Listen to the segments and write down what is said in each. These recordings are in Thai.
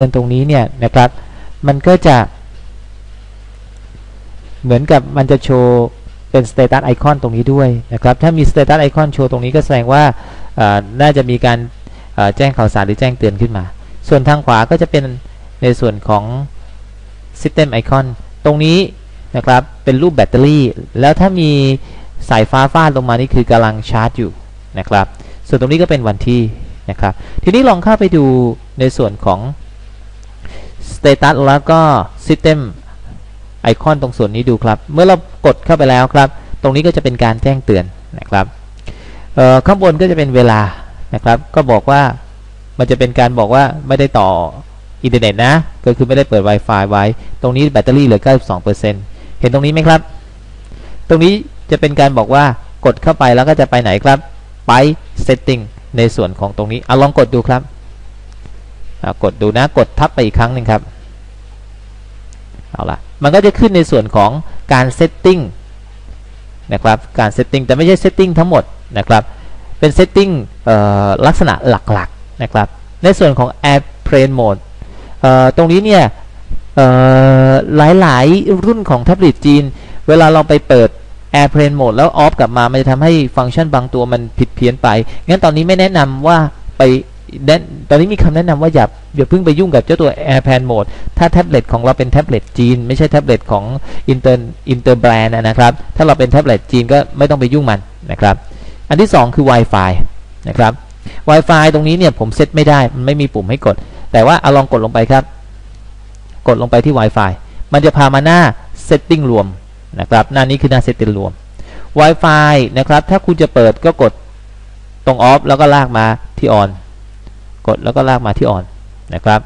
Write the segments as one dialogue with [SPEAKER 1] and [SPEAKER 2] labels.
[SPEAKER 1] เงินตรงนี้เนี่ยนะครับ มันก็จะ เหมือนกับมันจะโชว์เป็น status icon ตรงนี้ด้วยนะครับ ถ้ามี status icon โชว์ตรงนี้ก็แสดงว่าน่าจะมีการแจ้งข่าวสารหรือแจ้งเตือนขึ้นมา ส่วนทางขวาก็จะเป็นในส่วนของ system icon ตรงนี้นะครับ เป็นรูปแบตเตอรี่ แล้วถ้ามีสายฟ้าฟาดลงมานี่คือกำลังชาร์จอยู่นะครับ ส่วนตรงนี้ก็เป็นวันที่นะครับ ทีนี้ลองเข้าไปดูในส่วนของ status แล้วก็ system ไอคอนตรงส่วนนี้ดูครับ เมื่อเรากดเข้าไปแล้วครับ ตรงนี้ก็จะเป็นการแจ้งเตือนนะครับข้างบนก็จะเป็นเวลานะครับ ก็บอกว่ามันจะเป็นการบอกว่าไม่ได้ต่ออินเทอร์เน็ตนะ ก็คือไม่ได้เปิด Wi-Fi ไว้ ตรงนี้แบตเตอรี่เหลือ 92%เห็นตรงนี้ไหมครับ ตรงนี้จะเป็นการบอกว่ากดเข้าไปแล้วก็จะไปไหนครับ ไป setting ในส่วนของตรงนี้เอาลองกดดูครับ กดดูนะกดทับไปอีกครั้งหนึ่งครับเอาละมันก็จะขึ้นในส่วนของการ setting นะครับการ setting แต่ไม่ใช่ setting ทั้งหมดนะครับเป็น setting ลักษณะหลักๆนะครับในส่วนของ airplane mode ตรงนี้เนี่ยหลายๆ รุ่นของแท็บเล็ตจีน เวลาเราไปเปิด airplane mode แล้วออฟกลับมา มันจะทำให้ฟังก์ชันบางตัวมันผิดเพี้ยนไป งั้นตอนนี้ไม่แนะนำว่าไป ตอนนี้มีคำแนะนำว่าอย่าอย่าเพิ่งไปยุ่งกับเจ้าตัว airplane mode ถ้าแท็บเล็ตของเราเป็นแท็บเล็ตจีน ไม่ใช่แท็บเล็ตของ inter inter brand นะครับ ถ้าเราเป็นแท็บเล็ตจีนก็ไม่ต้องไปยุ่งมันนะครับ อันที่ 2 คือ Wi-Fi นะครับ Wi-Fi ตรงนี้เนี่ยผมเซตไม่ได้ มันไม่มีปุ่มให้กด แต่ว่าเอาลองกดลงไปครับ กดลงไปที่ Wi-Fi มันจะพามาหน้า setting รวมนะครับ หน้านี้คือหน้า setting รวม Wi-Fi นะครับ ถ้าคุณจะเปิดก็กดตรง off แล้วก็ลากมาที่ on กดแล้วก็ลากมาที่ on นนะครับ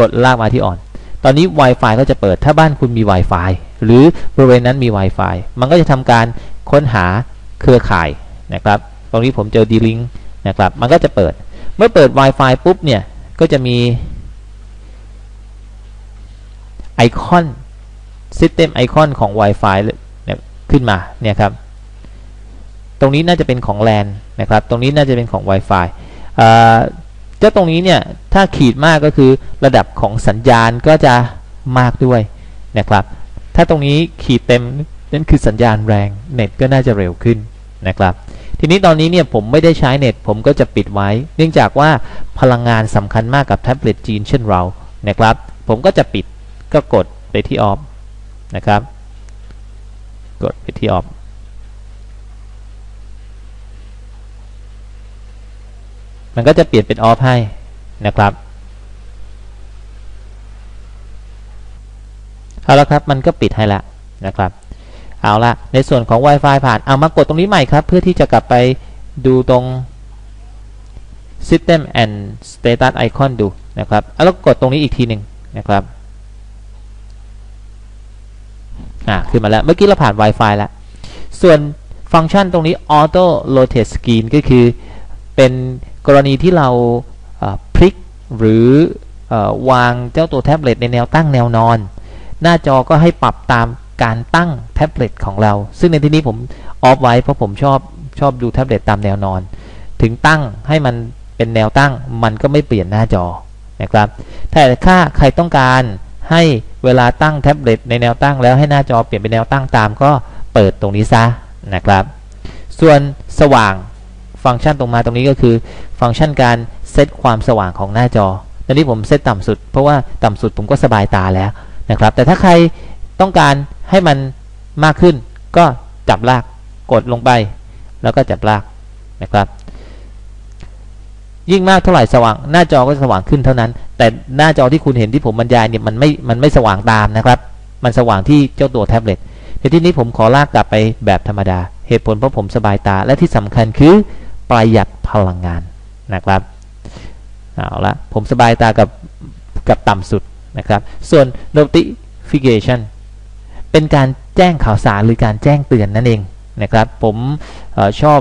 [SPEAKER 1] กดลากมาที่ on ตอนนี้ Wi-Fi ก็จะเปิดถ้าบ้านคุณมี Wi-Fi หรือบริเวณนั้นมี Wi-Fi มันก็จะทำการค้นหาเครือข่ายนะครับ ตรงนี้ผมเจอ D-Link นะครับ มันก็จะเปิด เมื่อเปิด Wi-Fi ปุ๊บเนี่ยก็จะมีไอคอน System ไอคอนของ Wi-Fi ขึ้นมาเนี่ยครับ ตรงนี้น่าจะเป็นของ LAN นะครับ ตรงนี้น่าจะเป็นของ Wi-Fi เจ้าตรงนี้เนี่ยถ้าขีดมากก็คือระดับของสัญญาณก็จะมากด้วยนะครับ ถ้าตรงนี้ขีดเต็มนั่นคือสัญญาณแรงเน็ตก็น่าจะเร็วขึ้นนะครับ ทีนี้ตอนนี้เนี่ยผมไม่ได้ใช้เน็ตผมก็จะปิดไว้ เนื่องจากว่าพลังงานสำคัญมากกับแท็บเล็ตจีนเช่นเรานะครับ ผมก็จะปิดก็กดไปที่ออฟนะครับ กดไปที่ออฟ มันก็จะเปลี่ยนเป็นออฟให้นะครับเอาละครับมันก็ปิดให้ล้วนะครับเอาละในส่วนของ Wi-Fi ผ่านเอามากดตรงนี้ใหม่ครับ เพื่อที่จะกลับไปดูตรง System and Status Icon ดูนะครับแล้วกดตรงนี้อีกทีหนึ่งนะครับอ่าขึ้นมาแล้ว เมื่อกี้เราผ่าน Wi-Fi แล้ว ส่วนฟังก์ชันตรงนี้ Auto Rotate Screen ก็คือเป็น กรณีที่เราพลิกหรือวางเจ้าตัวแท็บเล็ตในแนวตั้งแนวนอน หน้าจอก็ให้ปรับตามการตั้งแท็บเล็ตของเรา ซึ่งในที่นี้ผมออฟไว้เพราะผมชอบชอบดูแท็บเล็ตตามแนวนอน ถึงตั้งให้มันเป็นแนวตั้งมันก็ไม่เปลี่ยนหน้าจอนะครับแต่ถ้าใครต้องการให้เวลาตั้งแท็บเล็ตในแนวตั้งแล้วให้หน้าจอเปลี่ยนเป็นแนวตั้งตามก็เปิดตรงนี้ซะนะครับ ส่วนสว่าง ฟังก์ชันตรงมาตรงนี้ก็คือ ฟังก์ชันการเซตความสว่างของหน้าจอ ตอนนี้ผมเซตต่ำสุด เพราะว่าต่ำสุดผมก็สบายตาแล้วนะครับ แต่ถ้าใครต้องการให้มันมากขึ้น ก็จับลากกดลงไป แล้วก็จับลากนะครับ ยิ่งมากเท่าไหร่สว่าง หน้าจอก็สว่างขึ้นเท่านั้น แต่หน้าจอที่คุณเห็นที่ผมบรรยายเนี่ยมันไม่มันไม่สว่างตามนะครับ มันสว่างที่เจ้าตัวแท็บเล็ตในที่นี้ผมขอลากกลับไปแบบธรรมดา เหตุผลเพราะผมสบายตา และที่สำคัญคือ ประหยัดพลังงานนะครับเอาละผมสบายตากับกับต่ำสุดนะครับ ส่วน notification เป็นการแจ้งข่าวสารหรือการแจ้งเตือนนั่นเองนะครับ ผมออชอบ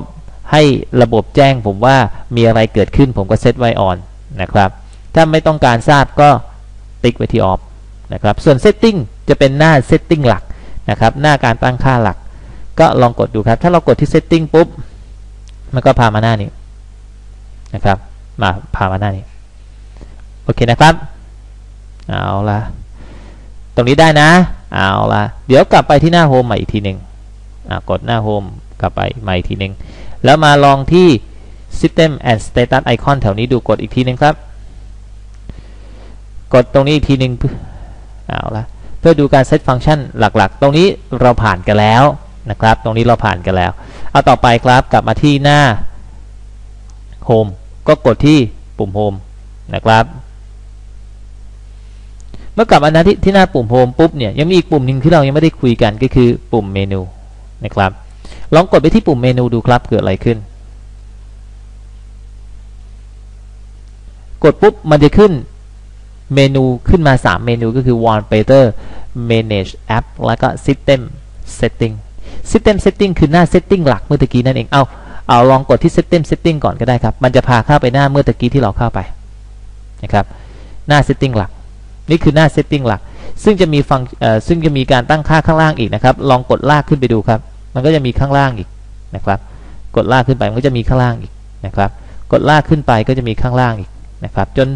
[SPEAKER 1] ให้ระบบแจ้งผมว่ามีอะไรเกิดขึ้นผมก็เซตไว้ออนนะครับ ถ้าไม่ต้องการทราบก็ติ๊กไว้ที่ออฟนะครับ ส่วน setting จะเป็นหน้า setting หลักนะครับ หน้าการตั้งค่าหลัก ก็ลองกดดูครับ ถ้าเรากดที่ setting ปุ๊บ มันก็พามาหน้านี้นะครับ มาพามาหน้านี้ โอเคนะครับ เอาละตรงนี้ได้นะ เอาละเดี๋ยวกลับไปที่หน้าโฮมใหม่อีกทีหนึ่งกดหน้าโฮมกลับไปใหม่อีกทีหนึ่งแล้วมาลองที่ System and Status Icon แถวนี้ดูกดอีกทีหนึ่งครับ กดตรงนี้อีกทีหนึ่งเอาละเพื่อดูการเซตฟังก์ชันหลักๆ ตรงนี้เราผ่านกันแล้วนะครับ ตรงนี้เราผ่านกันแล้ว เอาต่อไปครับกลับมาที่หน้า Home ก็กดที่ปุ่ม Home นะครับ เมื่อกลับมาที่ที่หน้าปุ่ม Home ปุ๊บเนี่ยยังมีอีกปุ่มหนึ่งที่เรายังไม่ได้คุยกันก็คือปุ่มเมนูนะครับ ลองกดไปที่ปุ่มเมนูดูครับเกิดอะไรขึ้น กดปุ๊บมันจะขึ้นเมนูขึ้นมา 3 เมนูก็คือ Wallpaper Manage App แล้วก็ System Setting System Setting คือหน้า Setting หลักเมื่อกี้นั่นเองเอาเอาลองกดที่ System Setting ก่อนก็ได้ครับ มันจะพาเข้าไปหน้าเมื่อกี้ที่เราเข้าไปนะครับหน้า Setting หลัก นี่คือหน้า Setting หลัก ซึ่งจะมีฟังซึ่งจะมีการตั้งค่าข้างล่างอีกนะครับ ลองกดลากขึ้นไปดูครับ มันก็จะมีข้างล่างอีกนะครับ กดลากขึ้นไปมันก็จะมีข้างล่างอีกนะครับ กดลากขึ้นไปก็จะมีข้างล่างอีกนะครับ จน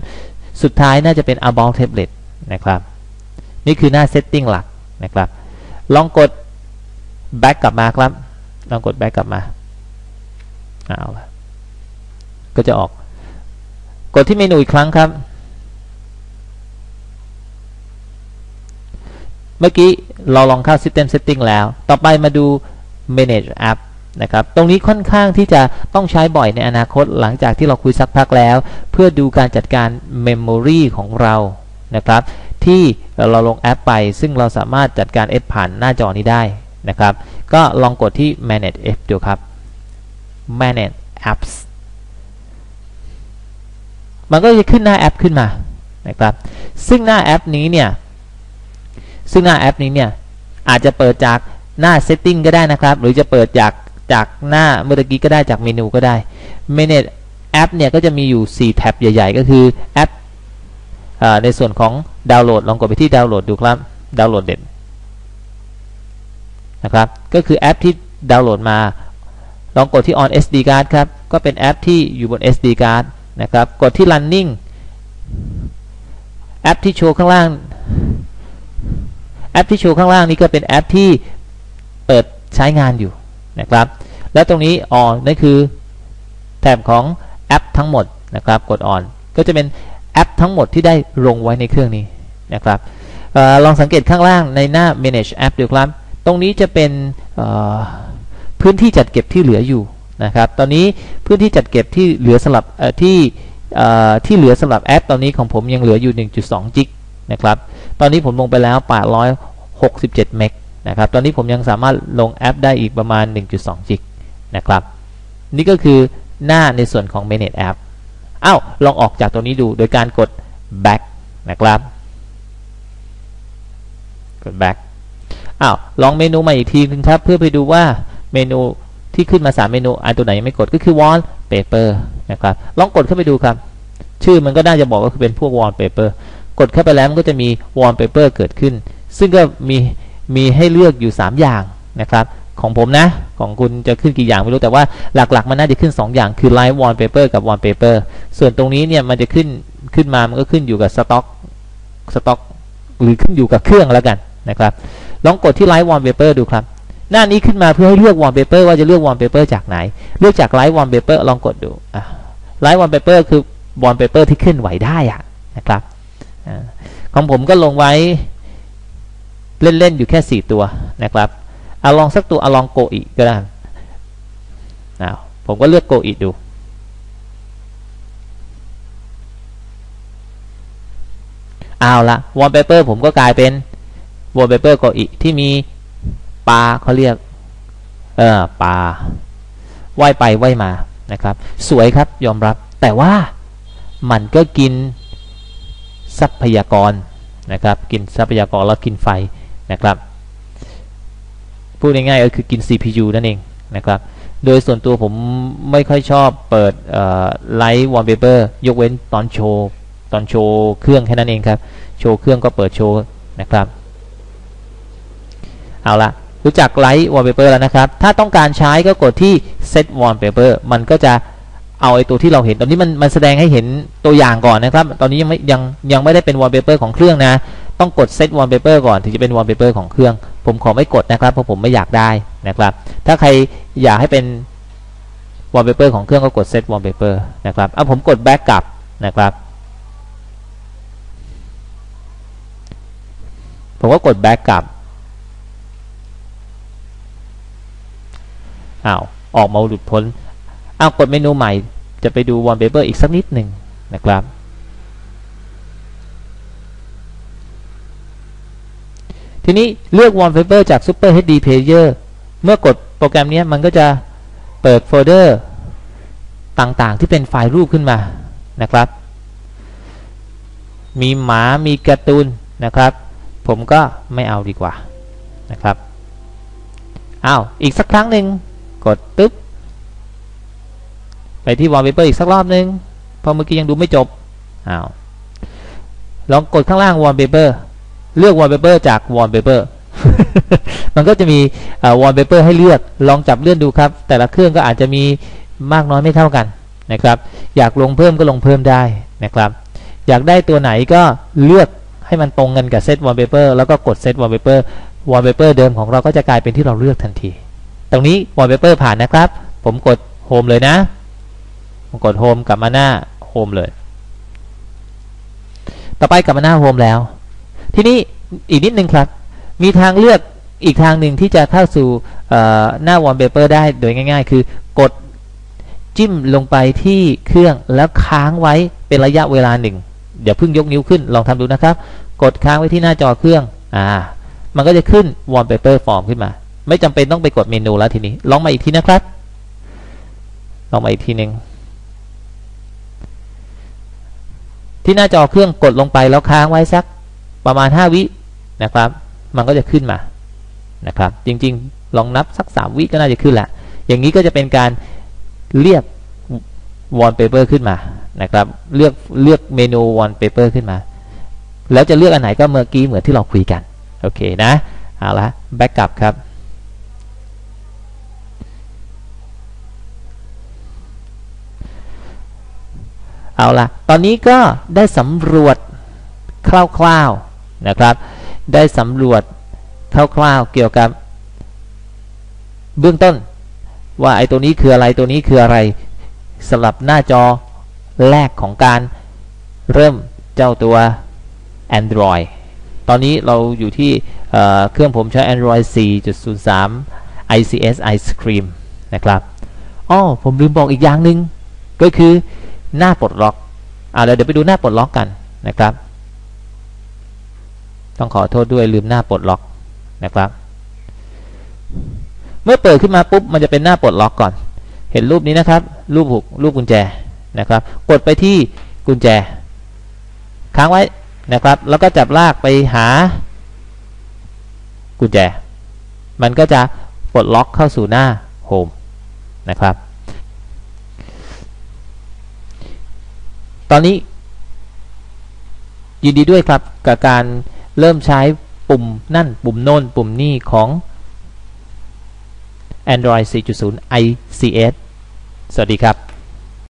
[SPEAKER 1] สุดท้ายน่าจะเป็น about tablet นะครับ นี่คือหน้า setting หลักนะครับ ลองกด back กลับมาครับลองกด back กลับมาเอาละก็จะออก กดที่เมนูอีกครั้งครับ เมื่อกี้เราลองเข้า system setting แล้ว ต่อไปมาดู manage app นะครับ ตรงนี้ค่อนข้างที่จะต้องใช้บ่อยในอนาคตหลังจากที่เราคุยสักพักแล้ว เพื่อดูการจัดการ Memory ของเรานะครับ ที่เราลงแอปไป ซึ่งเราสามารถจัดการ F ผ่านหน้าจอนี้ได้ นะครับ ก็ลองกดที่ Manage F ดูครับ Manage Apps มันก็จะขึ้นหน้าแอปขึ้นมานะครับ ซึ่งหน้าแอปนี้เนี่ย ซึ่งหน้าแอปนี้เนี่ย อาจจะเปิดจากหน้า Setting ก็ได้นะครับ หรือจะเปิดจากจากหน้าเมื่อกี้ก็ได้จากเมนูก็ได้ Manage App เนี่ยก็จะมีอยู่ 4 แท็บใหญ่ ๆ ก็คือแอปในส่วนของดาวน์โหลด ลองกดไปที่ดาวน์โหลดดูครับ ดาวน์โหลดเด็ด นะครับ ก็คือแอปที่ดาวน์โหลดมา ลองกดที่ on SD card ครับ ก็เป็นแอปที่อยู่บน SD card นะครับ กดที่ running แอปที่โชว์ข้างล่าง แอปที่โชว์ข้างล่างนี้ก็เป็นแอปที่เปิดใช้งานอยู่นะครับ แล้วตรงนี้ on นั่นคือแถบของแอปทั้งหมดนะครับ กด on ก็จะเป็นแอปทั้งหมดที่ได้ลงไว้ในเครื่องนี้นะครับออลองสังเกตข้างล่างในหน้า manage app ดูครับ ตรงนี้จะเป็นพื้นที่จัดเก็บที่เหลืออยู่นะครับ ตอนนี้พื้นที่จัดเก็บที่เหลือสำหรับที่ที่เหลือสำหรับแอป ตอนนี้ของผมยังเหลืออยู่ 1.2 จิกนะครับ ตอนนี้ผมลงไปแล้ว 867 เมกนะครับ ตอนนี้ผมยังสามารถลงแอปได้อีกประมาณ 1.2 จิกนะครับ นี่ก็คือหน้าในส่วนของ Manage App อ้าว ลองออกจากตรงนี้ดูโดยการกด back นะครับ กด back อ้าวลองเมนูใหม่อีกทีนึงครับ เพื่อไปดูว่าเมนูที่ขึ้นมา 3 เมนูอันตัวไหนยังไม่กดก็คือ wallpaper นะครับลองกดเข้าไปดูครับ ชื่อมันก็น่าจะบอกว่าคือเป็นพวก wallpaper กดเข้าไปแล้วมันก็จะมี wallpaper เกิดขึ้น ซึ่งก็มีมีให้เลือกอยู่ 3 อย่างนะครับของผมนะ ของคุณจะขึ้นกี่อย่างไม่รู้แต่ว่าหลักๆ มันน่าจะขึ้น 2 อย่างคือ Live Wallpaper กับ Wallpaper ส่วนตรงนี้เนี่ยมันจะขึ้นขึ้นมามันก็ขึ้นอยู่กับสต็อกสต็อกหรือขึ้นอยู่กับเครื่องแล้วกัน นะครับลองกดที่ Live Wallpaper ดูครับ หน้านี้ขึ้นมาเพื่อให้เลือก Wallpaper ว่าจะเลือก Wallpaper จากไหน เลือกจาก Live Wallpaper ลองกดดู Live Wallpaper คือ Wallpaper ที่เคลื่อนไหวได้อะนะครับของผมก็ลงไว้เล่น ๆ อยู่แค่ 4 ตัวนะครับเอาลองสักตัวเอาลองโกอีก็ได้นะผมก็เลือกโกอีดู เอาละวอลเปเปอร์ผมก็กลายเป็น วอลเปเปอร์โกอีที่มีปลาเขาเรียก เออปลาว่ายไปว่ายมานะครับ สวยครับยอมรับ แต่ว่ามันก็กินทรัพยากรนะครับ กินทรัพยากรแล้วกินไฟนะครับ พูดง่ายๆก็คือกิน CPU นั่นเองนะครับ โดยส่วนตัวผมไม่ค่อยชอบเปิดไลท์วอลเปเปอร์ยกเว้นตอนโชว์ ตอนโชว์เครื่องแค่นั้นเองครับ โชว์เครื่องก็เปิดโชว์นะครับ เอาละรู้จักไลท์วอลเปเปอร์แล้วนะครับ ถ้าต้องการใช้ก็กดที่ set wallpaper มันก็จะเอาไอตัวที่เราเห็น ตอนนี้มันมันแสดงให้เห็นตัวอย่างก่อนนะครับ ตอนนี้ยังไม่ยังยังไม่ได้เป็นวอลเปเปอร์ของเครื่องนะ ต้องกดเซตวอลเปเปอร์ก่อนถึงจะเป็นวอลเปเปอร์ของเครื่อง ผมขอไม่กดนะครับ เพราะผมไม่อยากได้นะครับ ถ้าใครอยากให้เป็นวอลเปเปอร์ของเครื่องก็กดเซตวอลเปเปอร์นะครับเอาผมกดแบ็กกลับนะครับผมก็กดแบ็กกลับ อ้าวออกมาหลุดพ้นอ้าวกดเมนูใหม่จะไปดู wallpaper อีกสักนิดหนึ่งนะครับ ทีนี้เลือก wallpaper จาก super HD player เมื่อกดโปรแกรมนี้มันก็จะเปิดโฟลเดอร์ต่างๆ ที่เป็นไฟล์รูปขึ้นมานะครับ มีหมามีการ์ตูนนะครับ ผมก็ไม่เอาดีกว่านะครับ อ้าว อีกสักครั้งหนึ่ง กดตึ๊บไปที่ wallpaper อีกสักรอบนึงเพราะเมื่อกี้ยังดูไม่จบอ้าวลองกดข้างล่าง wallpaper เลือก wallpaper จาก wallpaper มันก็จะมี wallpaper ให้เลือกลองจับเลื่อนดูครับ แต่ละเครื่องก็อาจจะมีมากน้อยไม่เท่ากันนะครับ อยากลงเพิ่มก็ลงเพิ่มได้นะครับ อยากได้ตัวไหนก็เลือกให้มันตรงกันกับเซต wallpaper แล้วก็กดเซต wallpaper wallpaper เดิมของเราก็จะกลายเป็นที่เราเลือกทันที ตรงนี้ wallpaper ผ่านนะครับ ผมกด home เลยนะผมกด home กลับมาหน้า home เลย ต่อไปกลับมาหน้า home แล้ว ทีนี้อีกนิดนึงครับ มีทางเลือกอีกทางหนึ่งที่จะเข้าสู่หน้า wallpaper ได้โดยง่าย ๆ คือกดจิ้มลงไปที่เครื่องแล้วค้างไว้เป็นระยะเวลาหนึ่งเดี๋ยวเพิ่งยกนิ้วขึ้นลองทำดูนะครับ กดค้างไว้ที่หน้าจอเครื่องอ่ามันก็จะขึ้น wallpaper form ขึ้นมา ไม่จำเป็นต้องไปกดเมนูแล้วทีนี้ ลองมาอีกทีนะครับ ลองมาอีกทีหนึ่งที่หน้าจอเครื่องกดลงไปแล้วค้างไว้สักประมาณ 5 วินะครับ มันก็จะขึ้นมานะครับ จริงๆ ลองนับสัก 3 วิก็น่าจะขึ้นแหละ อย่างนี้ก็จะเป็นการเรียก wallpaper ขึ้นมานะครับ เลือกเลือกเมนู wallpaper ขึ้นมา แล้วจะเลือกอันไหนก็เมื่อกี้เหมือนที่เราคุยกัน โอเคนะ เอาละแบ็กกลับครับ เอาละตอนนี้ก็ได้สำรวจคร่าวๆนะครับ ได้สำรวจคร่าวๆเกี่ยวกับ เบื้องต้น ว่าไอ้ตัวนี้คืออะไรตัวนี้คืออะไรสำหรับหน้าจอแรกของการเริ่มเจ้าตัว Android ตอนนี้เราอยู่ที่เครื่องผมใช้ Android 4.03 ICS Ice Cream นะครับอ๋อผมลืมบอกอีกอย่างหนึ่งก็คือ หน้าปลดล็อกอ่าเดี๋ยวไปดูหน้าปลดล็อกกันนะครับ ต้องขอโทษด้วยลืมหน้าปลดล็อกนะครับ เมื่อเปิดขึ้นมาปุ๊บมันจะเป็นหน้าปลดล็อกก่อน เห็นรูปนี้นะครับ รูปหุกรูปกุญแจนะครับ กดไปที่กุญแจ ค้างไว้นะครับ แล้วก็จับลากไปหา กุญแจ มันก็จะปลดล็อกเข้าสู่หน้าโฮมนะครับ ตอนนี้ ยินดีด้วยครับกับการเริ่มใช้ปุ่มนั่นปุ่มโน้นปุ่มนี่ของ Android 4.0 ICS สวัสดีครับ